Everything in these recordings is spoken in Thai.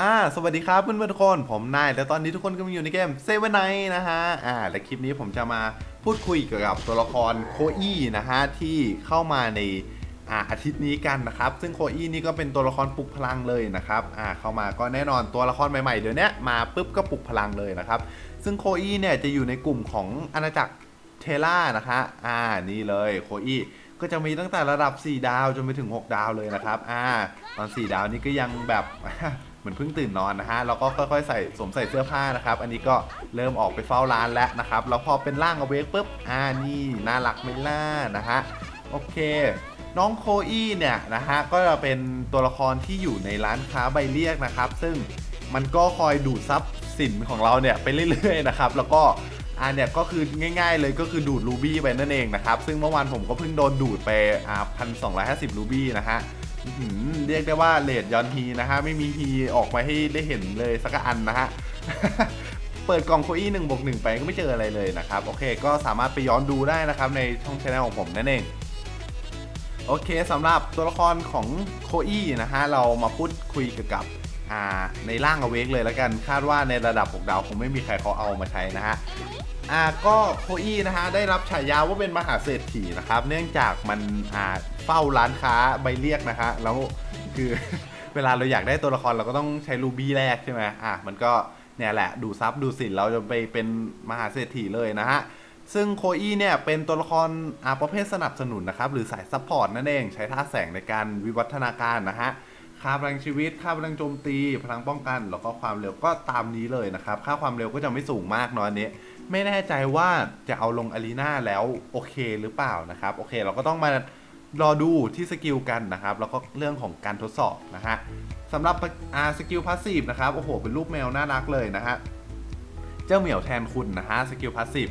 อ่าสวัสดีครับเพื่อนๆทุกคน ผมนายและตอนนี้ทุกคนก็มาอยู่ในเกมเซเว่นไนนะฮะอ่าและคลิปนี้ผมจะมาพูดคุยเกี่ยวกับตัวละครโคอี้นะฮะที่เข้ามาในอ่าอาทิตย์นี้กันนะครับ ซึ่งโคอี้นี่ก็เป็นตัวละครปลุกพลังเลยนะครับอ่าเข้ามาก็แน่นอนตัวละครใหม่ๆเดี๋ยวนี้มาปุ๊บก็ปลุกพลังเลยนะครับ ซึ่งโคอี้เนี่ยจะอยู่ในกลุ่มของอาณาจักรเทล่านะคะอ่านี่เลยโคอี้ก็จะมีตั้งแต่ระดับ 4 ดาวจนไปถึง 6 ดาวเลยนะครับอ่าตอน 4 ดาวนี่ก็ยังแบบ เหมือนเพิ่งตื่นนอนนะฮะแล้วก็ค่อยๆใส่สวมใส่เสื้อผ้านะครับ อันนี้ก็เริ่มออกไปเฝ้าร้านแล้วนะครับแล้วพอเป็นร่างอเวกปุ๊บอ่านี่น่ารักไหม่ล่านะฮะโอเค น้องโคอี้เนี่ยนะฮะก็จะเป็นตัวละครที่อยู่ในร้านค้าใบเรียกนะครับ ซึ่งมันก็คอยดูดซับสินของเราเนี่ยไปเรื่อยๆนะครับแล้วก็อ่าเนี่ยก็คือง่ายๆเลยก็คือดูดรูบี้ไปนั่นเองนะครับ ซึ่งเมื่อวานผมก็เพิ่งโดนดูดไปอ่าพันสองร้อยห้าสิบรูบี้นะฮะ เรียกได้ว่าเลดยอนฮีนะฮะ ไม่มีฮีออกมาให้ได้เห็นเลยสักอันนะฮะ เปิดกล่องโคอี้หนึ่งบวกหนึ่งไปก็ไม่เจออะไรเลยนะครับ โอเค ก็สามารถไปย้อนดูได้นะครับ ในช่องช anel ของผมนั่นเอง โอเคสำหรับตัวละครของโคอี้นะฮะ เรามาพูดคุยเกี่ยวกับ อ่าในร่างอเวกเลยแล้วกันคาดว่าในระดับ 6 ดาวคงไม่มีใครเขาเอามาใช้นะฮะอ่าก็โคอี้นะฮะได้รับฉายาว่าเป็นมหาเศรษฐีนะครับ เนื่องจากมันอ่าเฝ้าร้านค้าใบเรียกนะฮะแล้วคือ เวลาเราอยากได้ตัวละครเราก็ต้องใช้รูบี้แรกใช่ไหมอะมันก็เนี่ยแหละดูซับดูสินเราจะไปเป็นมหาเศรษฐีเลยนะฮะซึ่งโคอี้เนี่ยเป็นตัวละครอาประเภทสนับสนุนนะครับหรือสายซัพพอร์ตนั่นเองใช้ท่าแสงในการวิวัฒนาการนะฮะ ค่าพลังชีวิต ค่าพลังโจมตี พลังป้องกัน แล้วก็ความเร็วก็ตามนี้เลยนะครับ ค่าความเร็วก็จะไม่สูงมากเนาะอันนี้ ไม่แน่ใจว่าจะเอาลงอารีนาแล้วโอเคหรือเปล่านะครับ โอเค เราก็ต้องมารอดูที่สกิลกันนะครับ แล้วก็เรื่องของการทดสอบนะฮะสำหรับอาสกิลพาสซีฟนะครับ โอ้โห เป็นรูปแมวน่ารักเลยนะฮะ เจ้าเหมียวแทนคุณนะฮะ สกิลพาสซีฟ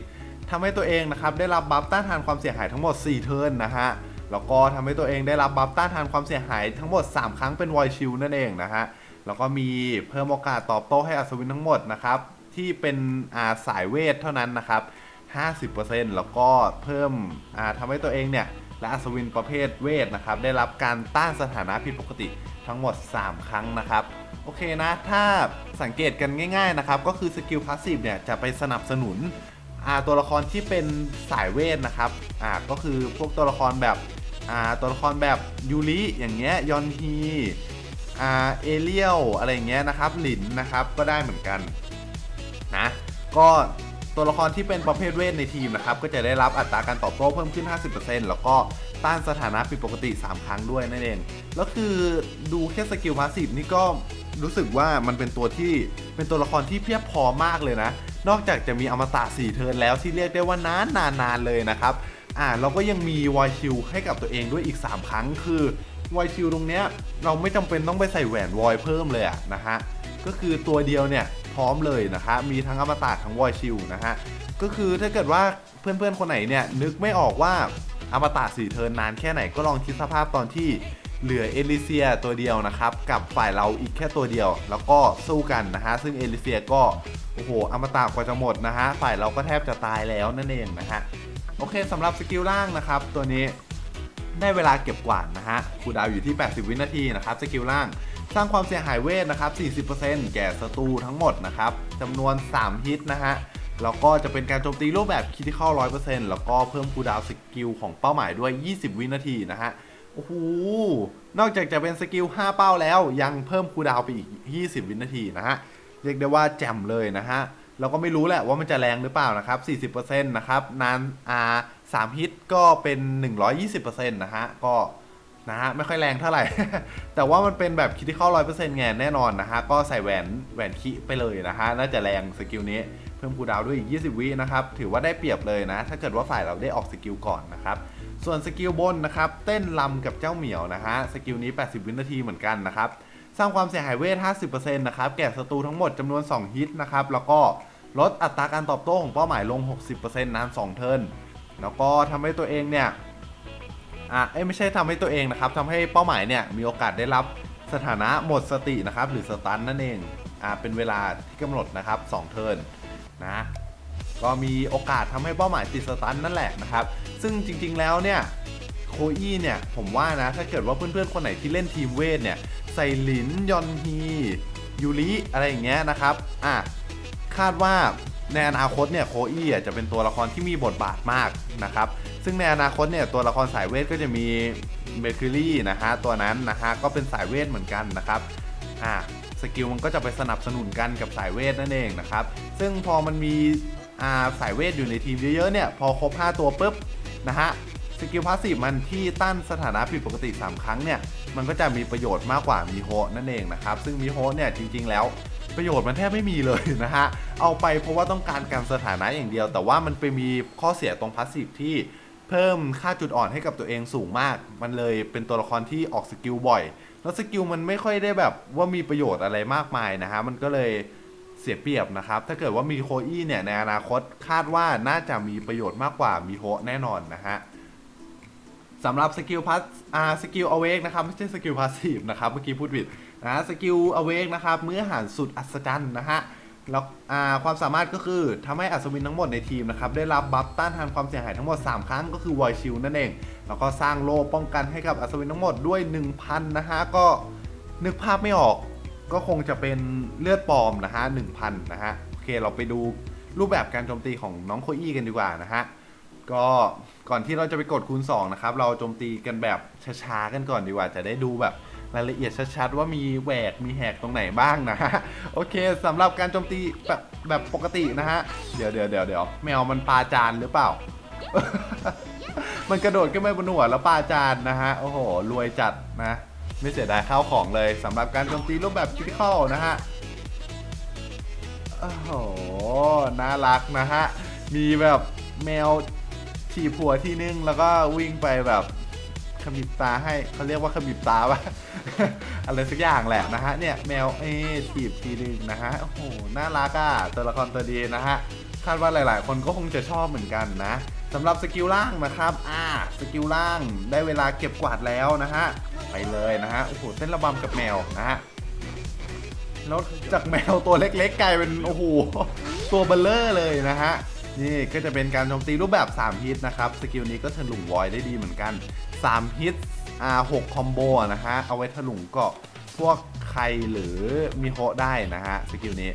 ทำให้ตัวเองนะครับได้รับบัฟต้านทานความเสียหายทั้งหมด 4 เทิร์นนะฮะ แล้วก็ทำให้ตัวเองได้รับบัฟต้านทานความเสียหายทั้งหมด 3 ครั้งเป็นวอยชิลนั่นเองนะฮะ แล้วก็มีเพิ่มโอกาสตอบโต้ให้อัศวินทั้งหมดนะครับ ที่เป็นอาสายเวทเท่านั้นนะครับ 50%แล้วก็เพิ่มอ่าทำให้ตัวเองเนี่ยและอัศวินประเภทเวทนะครับได้รับการต้านสถานะผิดปกติทั้งหมด 3 ครั้งนะครับโอเคนะ ถ้าสังเกตกันง่ายๆนะครับ ก็คือสกิลพาสซีฟเนี่ยจะไปสนับสนุนตัวละครที่เป็นสายเวทนะครับอ่าก็คือพวกตัวละครแบบ อ่าตัวละครแบบยูริอย่างเงี้ยยอนฮีอ่าเอเลียวอะไรเงี้ยนะครับหลินนะครับก็ได้เหมือนกันนะก็ตัวละครที่เป็นประเภทเวทในทีมนะครับก็จะได้รับอัตราการตอบโต้เพิ่มขึ้น 50%แล้วก็ต้านสถานะผิดปกติ 3 ครั้งด้วยนั่นเอง แล้วคือดูแค่สกิลพาสซีฟนี่ก็รู้สึกว่ามันเป็นตัวที่เป็นตัวละครที่เพียบพร้อมมากเลยนะ นอกจากจะมีอมตะ4เทิร์นแล้วที่เรียกได้ว่านานนานนานเลยนะครับ อ่าเราก็ยังมีวอยชิลให้กับตัวเองด้วยอีก 3 ครั้งคือวอยชิลตรงเนี้ยเราไม่จำเป็นต้องไปใส่แหวนวอยเพิ่มเลยอะนะฮะก็คือตัวเดียวเนี่ยพร้อมเลยนะคะ มีทั้งอมตะทั้งวอยชิลนะฮะ ก็คือถ้าเกิดว่าเพื่อนๆคนไหนเนี่ย นึกไม่ออกว่าอมตะสีเทิร์นนานแค่ไหนก็ลองคิดสภาพตอนที่เหลือเอลิเซียตัวเดียวนะครับ กับฝ่ายเราอีกแค่ตัวเดียว แล้วก็สู้กันนะฮะ ซึ่งเอลิเซียก็ โอ้โหอมตะกว่าจะหมดนะฮะ ฝ่ายเราก็แทบจะตายแล้วนั่นเองนะฮะ โอเคสำหรับสกิลล่างนะครับ ตัวนี้ได้เวลาเก็บกวาดนะฮะคูดาวอยู่ที่ 80 วินาทีนะครับสกิลล่างสร้างความเสียหายเวทนะครับ 40%แก่ศัตรูทั้งหมดนะครับจำนวน 3 ฮิตนะฮะแล้วก็จะเป็นการโจมตีรูปแบบคิดที่เข้า100%แล้วก็เพิ่มคูดาวสกิลของเป้าหมายด้วย 20 วินาทีนะฮะโอ้โหนอกจากจะเป็นสกิล 5 เป้าแล้วยังเพิ่มคูดาวไปอีก 20 วินาทีนะฮะเรียกได้ว่าแจ่มเลยนะฮะ เราก็ไม่รู้แหละว่ามันจะแรงหรือเปล่านะครับ 40%นะครับ นานอ่า3ฮิตก็เป็น 120%นะฮะ ก็นะฮะ ไม่ค่อยแรงเท่าไหร่ แต่ว่ามันเป็นแบบคิดที่เข้า100%ไงแน่นอนนะฮะ ก็ใส่แหวนแหวนคิไปเลยนะฮะ น่าจะแรงสกิลนี้ เพิ่มคูดาวด้วยอีก 20 วินะครับ ถือว่าได้เปรียบเลยนะ ถ้าเกิดว่าฝ่ายเราได้ออกสกิลก่อนนะครับ ส่วนสกิลบนนะครับ เต้นลำกับเจ้าเหมียวนะฮะ สกิลนี้ 80 วินาทีเหมือนกันนะครับ สร้างความเสียหายเวท 50%นะครับ แก่ศัตรูทั้งหมดจำนวน 2 ฮิตนะครับ แล้วก็ลดอัตราการตอบโต้ของเป้าหมายลง 60%นาน 2 เทิร์น แล้วก็ทำให้ตัวเองเนี่ย อะเอ้ยไม่ใช่ทำให้ตัวเองนะครับทำให้เป้าหมายเนี่ยมีโอกาสได้รับสถานะหมดสตินะครับ หรือสตันนั่นเอง อ่าเป็นเวลาที่กำหนดนะครับ 2 เทิร์นนะ ก็มีโอกาสทำให้เป้าหมายติดสตันนั่นแหละนะครับ ซึ่งจริงๆแล้วเนี่ย โคอี้เนี่ย ผมว่านะ ถ้าเกิดว่าเพื่อนๆ คนไหนที่เล่นทีมเวทเนี่ย ใส่หลิน ยอนฮียูริอะไรอย่างเงี้ยนะครับ อะ คาดว่าในอนาคตเนี่ยโคอี้อ่จะเป็นตัวละครที่มีบทบาทมากนะครับ ซึ่งในอนาคตเนี่ยตัวละครสายเวทก็จะมีเมคิรี่นะฮะตัวนั้นนะฮะก็เป็นสายเวทเหมือนกันนะครับ อะสกิลมันก็จะไปสนับสนุนกันกับสายเวทนั่นเองนะครับ ซึ่งพอมันมีอ่าสายเวทอยู่ในทีมเยอะๆเนี่ยพอครบ 5 ตัวปุ๊บนะฮะ กิลพาสซีฟมันที่ต้านสถานะผิดปกติ 3 ครั้งเนี่ย มันก็จะมีประโยชน์มากกว่ามีโฮนั่นเองนะครับ ซึ่งมีโฮเนี่ยจริง ๆ แล้วประโยชน์มันแทบไม่มีเลยนะฮะ เอาไปเพราะว่าต้องการการสถานะอย่างเดียว แต่ว่ามันไปมีข้อเสียตรงพาสซีฟที่เพิ่มค่าจุดอ่อนให้กับตัวเองสูงมาก มันเลยเป็นตัวละครที่ออกสกิลบ่อย แล้วสกิลมันไม่ค่อยได้แบบว่ามีประโยชน์อะไรมากมายนะฮะ มันก็เลยเสียเปรียบนะครับ ถ้าเกิดว่ามีโคอี้เนี่ยในอนาคตคาดว่าน่าจะมีประโยชน์มากกว่ามีโฮแน่นอนนะฮะ สำหรับสกิลพัสอ่าสกิลอเวกนะครับไม่ใช่สกิลพาสซีฟนะครับเมื่อกี้พูดผิดนะสกิลอเวกนะครับเมื่อหารสุดอัศจรรย์นะฮะแล้วอ่าความสามารถก็คือทำให้อัศวินทั้งหมดในทีมนะครับได้รับบัฟต้านทานความเสียหายทั้งหมด 3 ครั้งก็คือวอยชิลนั่นเอง แล้วก็สร้างโล่ป้องกันให้กับอัศวินทั้งหมดด้วย 1,000 นะฮะ ก็นึกภาพไม่ออกก็คงจะเป็นเลือดปลอมนะฮะ 1,000 นะฮะ โอเคเราไปดูรูปแบบการโจมตีของน้องโคอี้กันดีกว่านะฮะ ก็ก่อนที่เราจะไปกดคูณ 2 นะครับ เราโจมตีกันแบบช้าๆกันก่อนดีกว่า จะได้ดูแบบรายละเอียดชัดๆว่ามีแหวกมีแหกตรงไหนบ้างนะฮะโอเคสำหรับการโจมตีแบบแบบปกตินะฮะ เดี๋ยวเดี๋ยวเดี๋ยวเดี๋ยวแมวมันปาจานหรือเปล่า มันกระโดดขึ้นไปบนหัวแล้วปาจานนะฮะ โอ้โห รวยจัดนะ ไม่เสียดายข้าวของเลยสำหรับการโจมตีรูปแบบคิทิคอลนะฮะโอ้โหน่ารักนะฮะ มีแบบแมว ถีบหัวทีนึงแล้วก็วิ่งไปแบบขมิบตาให้เขาเรียกว่าขมิบตาปะอะไรสักอย่างแหละนะฮะเนี่ยแมวเอ๊ถีบทีนึงนะฮะโอ้โหน่ารักอะตัวละครตัวดีนะฮะคาดว่าหลาย ๆ คนก็คงจะชอบเหมือนกันนะสำหรับสกิลล่างนะครับอ่าสกิลล่างได้เวลาเก็บกวาดแล้วนะฮะไปเลยนะฮะโอ้โหเต้นระบำกับแมวนะฮะแล้วจากแมวตัวเล็ก ๆ กลายเป็นโอ้โหตัวเบลเลอร์เลยนะฮะ นี่ก็จะเป็นการโจมตีรูปแบบ 3 ฮิตนะครับ สกิลนี้ก็ถลุงวอยได้ดีเหมือนกัน 3 ฮิตอ่า6คอมโบนะฮะ เอาไว้ถลุงเกาะพวกใครหรือมีโฮได้นะฮะ สกิลนี้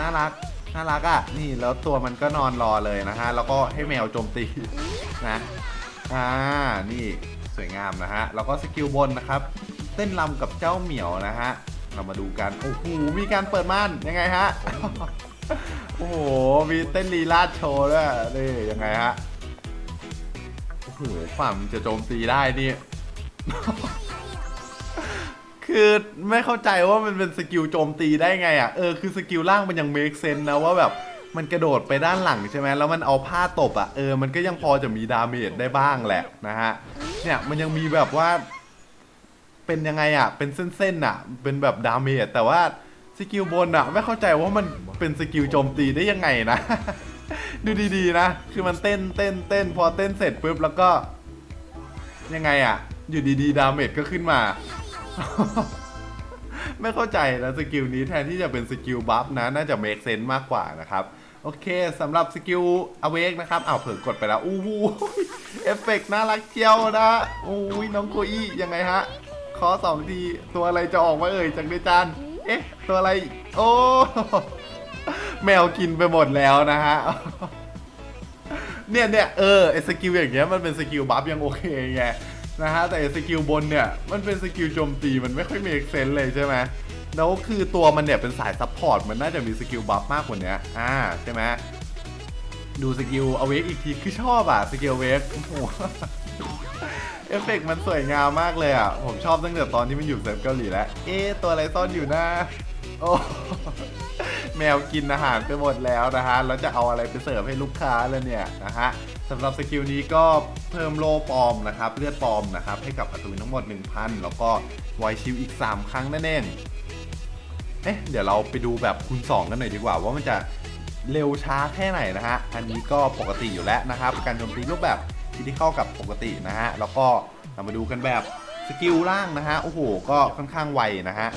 น่ารัก น่ารักอะ นี่แล้วตัวมันก็นอนรอเลยนะฮะ แล้วก็ให้แมวโจมตีนะอ่านี่สวยงามนะฮะ แล้วก็สกิลบนนะครับ เต้นรำกับเจ้าเหมียวนะฮะ เรามาดูกัน โอ้โห มีการเปิดม่านยังไงฮะ อ้โห มีเต้นลีลาดโชว์ด้วยนี่ยังไงฮะ โอ้โหฝั่งจะโจมตีได้นี่ คือไม่เข้าใจว่ามันเป็นสกิลโจมตีได้ไงอะ เออคือสกิลล่างมันยังเมคเซนนะว่าแบบมันกระโดดไปด้านหลังใช่ไหมแล้วมันเอาผ้าตบอะ เออ มันก็ยังพอจะมีดาเมจได้บ้างแหละนะฮะ เนี่ยมันยังมีแบบว่า เป็นยังไงอะ เป็นเส้นๆอะ เป็นแบบดาเมจแต่ว่า สกิลบนอะไม่เข้าใจว่ามันเป็นสกิลโจมตีได้ยังไงนะ ดูดีๆนะ คือมันเต้นเต้นเต้นพอเต้นเสร็จปุ๊บแล้วก็ ยังไงอะอยู่ดีๆ ดาเมจก็ขึ้นมา ไม่เข้าใจนะสกิลนี้แทนที่จะเป็นสกิลบัฟนะ น่าจะเมคเซนต์มากกว่านะครับโอเคสำหรับสกิลอเวกนะครับอ้าวเผิ่กดไปแล้วอู้หูเอฟเฟกต์น่ารักเจียวนะอุ้ยน้องโคอี้ยังไงฮะขอสองทีตัวอะไรจะออกมาเอ่ยจากในจาน เอ๊ะ ตัวอะไร โอ้ แมวกินไปหมดแล้วนะฮะ เนี่ยเนี่ยเออไอสกิลอย่างเงี้ยมันเป็นสกิลบัฟยังโอเคไงนะฮะ แต่ไอ้สกิลบนเนี่ย มันเป็นสกิลโจมตีมันไม่ค่อยมีเอกเซนเลยใช่ไหมแล้วคือตัวมันเนี่ยเป็นสายซัพพอร์ตมันน่าจะมีสกิลบัฟมากกว่านี้อ่าใช่ไหมดูสกิลอเวกอีกทีคือชอบอะสกิลเวกโอ้โห เอฟเฟกต์มันสวยงามมากเลยอะ ผมชอบตั้งแต่ตอนที่มันอยู่เซิร์ฟเกาหลีแล้ว เอ๊ะ ตัวอะไรซ่อนอยู่นะโอ้แมวกินอาหารไปหมดแล้วนะฮะ แล้วจะเอาอะไรไปเสิร์ฟให้ลูกค้าแล้วเนี่ยนะฮะสำหรับสกิลนี้ก็เพิ่มโลปลอมนะครับ เลือดปลอมนะครับ ให้กับอัศวินทั้งหมด 1,000 แล้วก็ไวชิลอีก 3 ครั้งนั่นเองเอ๊ะเดี๋ยวเราไปดูแบบคูณ 2 กันหน่อยดีกว่า ว่ามันจะเร็วช้าแค่ไหนนะฮะ อันนี้ก็ปกติอยู่แล้วนะครับ การโจมตีรูปแบบ ที่เข้ากับปกตินะฮะ แล้วก็เรามาดูกันแบบสกิลล่างนะฮะ โอ้โห ก็ค่อนข้างไวนะฮะ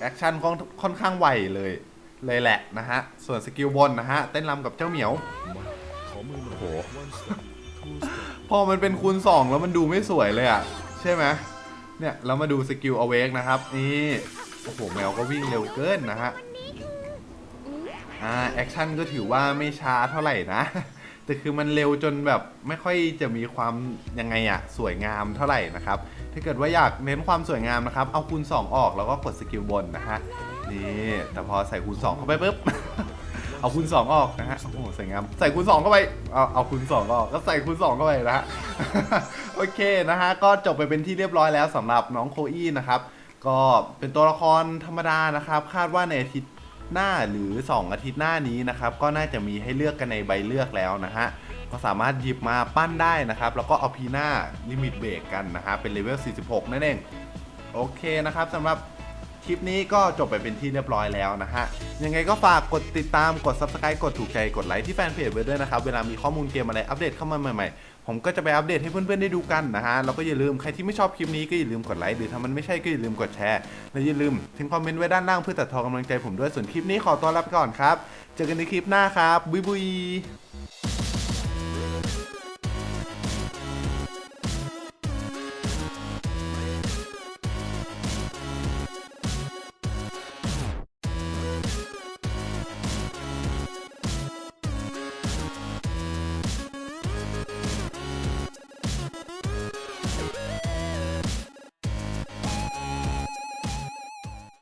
แอคชั่นค่อนค่อนข้างไวเลยเลยแหละนะฮะ ส่วนสกิลบนนะฮะ เต้นรำกับเจ้าเหมียว โอ้โห พอมันเป็นคูณ 2 แล้วมันดูไม่สวยเลยอะ ใช่ไหมเนี่ยเรามาดูสกิลอเวกนะครับ นี่ โอ้โห แมวก็วิ่งเร็วเกินนะฮะ อ่า แอคชั่นก็ถือว่าไม่ช้าเท่าไหร่นะ แต่คือมันเร็วจนแบบไม่ค่อยจะมีความยังไงอะสวยงามเท่าไหร่นะครับ ถ้าเกิดว่าอยากเน้นความสวยงามนะครับ เอาคูณ 2 ออกแล้วก็กดสกิลบนนะฮะ นี่แต่พอใส่คูณ 2 เข้าไปปุ๊บ เอาคูณ 2 ออกนะฮะ โอ้โหสวยงาม ใส่คูณ 2 เข้าไป เอาเอาคูณ 2 ออกก็ใส่คูณ 2 เข้าไปนะฮะ โอเคนะฮะ ก็จบไปเป็นที่เรียบร้อยแล้วสำหรับน้องโคอี้นะครับ ก็เป็นตัวละครธรรมดานะครับ คาดว่าในอาทิตย์ หน้าหรือ 2 อาทิตย์หน้านี้นะครับก็น่าจะมีให้เลือกกันในใบเลือกแล้วนะฮะก็สามารถหยิบมาปั้นได้นะครับ แล้วก็เอาพีหน้าลิมิตเบรกกันนะฮะเป็นเลเวล46 นั่นเอง โอเคนะครับสำหรับ คลิปนี้ก็จบไปเป็นที่เรียบร้อยแล้วนะฮะ ยังไงก็ฝากกดติดตามกด subscribe กดถูกใจกดไลค์ที่แฟนเพจไว้ด้วยนะครับ เวลามีข้อมูลเกมอะไรอัปเดตเข้ามาใหม่ๆ ผมก็จะไปอัปเดตให้เพื่อนๆได้ดูกันนะฮะ แล้วก็อย่าลืมใครที่ไม่ชอบคลิปนี้ก็อย่าลืมกดไลค์หรือถ้ามันไม่ใช่ก็อย่าลืมกดแชร์ และอย่าลืมทิ้งคอมเมนต์ไว้ด้านล่างเพื่อตัดทอนกำลังใจผมด้วยส่วนคลิปนี้ขอตัวลาไปก่อนครับ เจอกันในคลิปหน้าครับบุยบุย